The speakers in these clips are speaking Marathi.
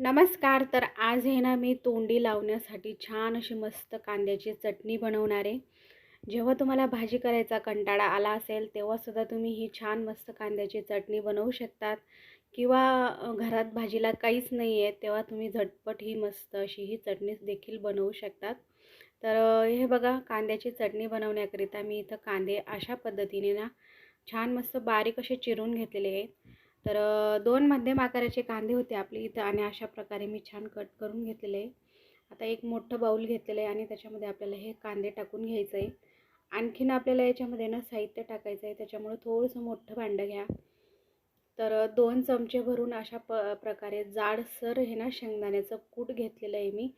नमस्कार तर आज आहे ना मी तोंडी लावण्यासाठी छान अशी मस्त कांद्याची चटणी बनवणार आहे. जेव्हा तुम्हाला भाजी करायचा कंटाळा आला असेल तेव्हासुद्धा तुम्ही ही छान मस्त कांद्याची चटणी बनवू शकतात. किंवा घरात भाजीला काहीच नाही आहे तेव्हा तुम्ही झटपट ही मस्त अशी ही चटणी देखील बनवू शकतात. तर हे बघा कांद्याची चटणी बनवण्याकरिता मी इथं कांदे अशा पद्धतीने ना छान मस्त बारीक असे चिरून घेतलेले आहेत. तर दोन मध्यम आकाराचे कांदे होते आपले इथं आणि अशा प्रकारे मी छान कट करून घेतलेले आहे. आता एक मोठं बाऊल घेतलेलं आहे आणि त्याच्यामध्ये आपल्याला हे कांदे टाकून घ्यायचं आहे. आणखीन आपल्याला याच्यामध्ये ना साहित्य टाकायचं आहे त्याच्यामुळे थोडंसं मोठं भांडं घ्या. तर दोन चमचे भरून अशा प प्रकारे जाडसर हे ना शेंगदाण्याचं कूट घेतलेलं आहे मी.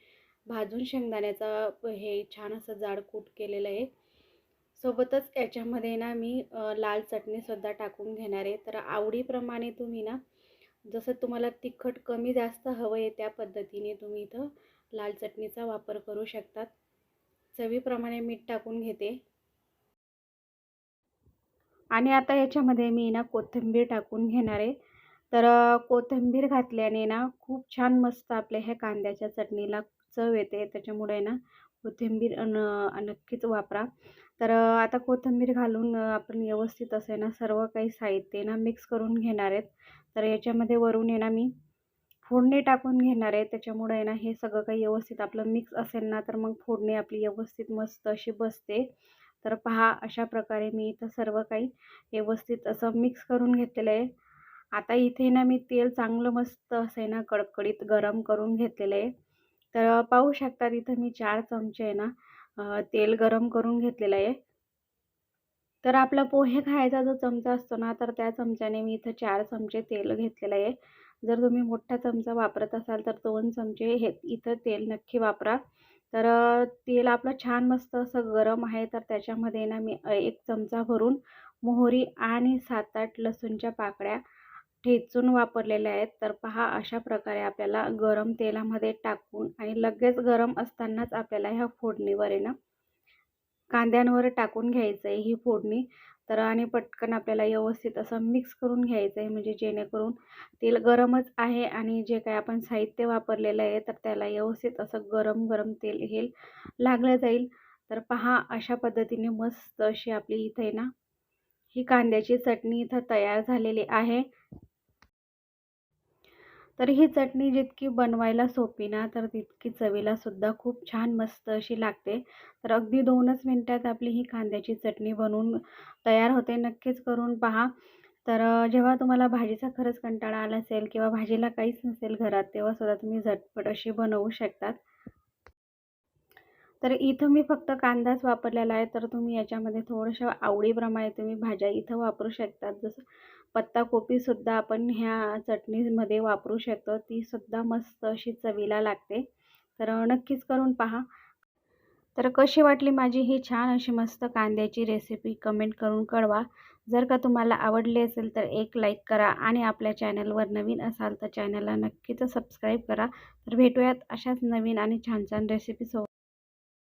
भाजून शेंगदाण्याचा प- हे छान असं जाड कूट केलेलं आहे. सोबतच याच्यामध्ये ना मी लाल चटणीसुद्धा टाकून घेणार आहे. तर आवडीप्रमाणे तुम्ही ना जसं तुम्हाला तिखट कमी जास्त हवं आहे त्या पद्धतीने तुम्ही इथं लाल चटणीचा वापर करू शकतात. चवीप्रमाणे मीठ टाकून घेते. आणि आता याच्यामध्ये मी ना कोथिंबीर टाकून घेणार आहे. तर कोथिंबीर घातल्याने ना खूप छान मस्त आपल्या ह्या कांद्याच्या चटणीला चव येते. त्याच्यामुळे ना कोथिंबीर अन नक्कीच वापरा. तर आता कोथिंबीर घालून आपण व्यवस्थित असे ना सर्व काही साहित्य ना मिक्स करून घेणार आहेत. तर याच्यामध्ये वरून आहे ना मी फोडणी टाकून घेणार आहे. त्याच्यामुळे आहे ना हे सगळं काही व्यवस्थित आपलं मिक्स असेल ना तर मग फोडणी आपली व्यवस्थित मस्त अशी बसते. तर पहा अशा प्रकारे मी इथं सर्व काही व्यवस्थित असं मिक्स करून घेतलेलं आहे. आता इथे ना मी तेल चांगलं मस्त असं आहे ना कडकडीत गरम करून घेतलेलं आहे. तर पाहू शकतात इथं मी चार चमचे आहे ना तेल गरम करून घेतलेलं आहे. तर आपला पोहे खायचा जो चमचा असतो ना तर त्या चमच्याने मी इथं चार चमचे तेल घेतलेलं आहे. जर तुम्ही मोठा चमचा वापरत असाल तर दोन चमचे हे इथं तेल नक्की वापरा. तर तेल आपलं छान मस्त असं गरम आहे तर त्याच्यामध्ये ना मी एक चमचा भरून मोहरी आणि सात आठ लसूणच्या पाकळ्या ठेचून वापरलेल्या आहेत तर पहा अशा प्रकारे आपल्याला गरम तेलामध्ये टाकून आणि लगेच गरम असतानाच आपल्याला ह्या फोडणीवर आहे ना कांद्यांवर टाकून घ्यायचं आहे ही फोडणी. तर आणि पटकन आपल्याला व्यवस्थित असं मिक्स करून घ्यायचं आहे म्हणजे जेणेकरून तेल गरमच आहे आणि जे काही आपण साहित्य वापरलेलं आहे तर त्याला व्यवस्थित असं गरम गरम तेल हे लागलं जाईल. तर पहा अशा पद्धतीने मस्त अशी आपली इथे ना ही कांद्याची चटणी इथं तयार झालेली आहे. तर ही चटणी जितकी बनवायला सोपी ना तर तितकी चवीला सुद्धा खूप छान मस्त अशी लागते. तर अगदी दोनच मिनटात आपली ही कांद्याची चटणी बनवून तयार होते. नक्कीच करून पहा. तर जेव्हा तुम्हाला भाजीचा खरंच कंटाळा आला असेल किंवा भाजीला काहीच नसेल घरात तेव्हा सुद्धा तुम्ही झटपट अशी बनवू शकतात. तर इथं मी फक्त कांदाच वापरलेला आहे. तर तुम्ही याच्यामध्ये थोडंसं आवडीप्रमाणे तुम्ही भाज्या इथं वापरू शकतात. जसं पत्ताकोबीसुद्धा आपण ह्या चटणीमध्ये वापरू शकतो. तीसुद्धा मस्त अशी चवीला लागते. तर नक्कीच करून पहा. तर कशी वाटली माझी ही छान अशी मस्त कांद्याची रेसिपी कमेंट करून कळवा. जर का तुम्हाला आवडली असेल तर एक लाईक करा आणि आपल्या चॅनलवर नवीन असाल तर चॅनलला नक्कीच सबस्क्राईब करा. तर भेटूयात अशाच नवीन आणि छान छान रेसिपीसोबत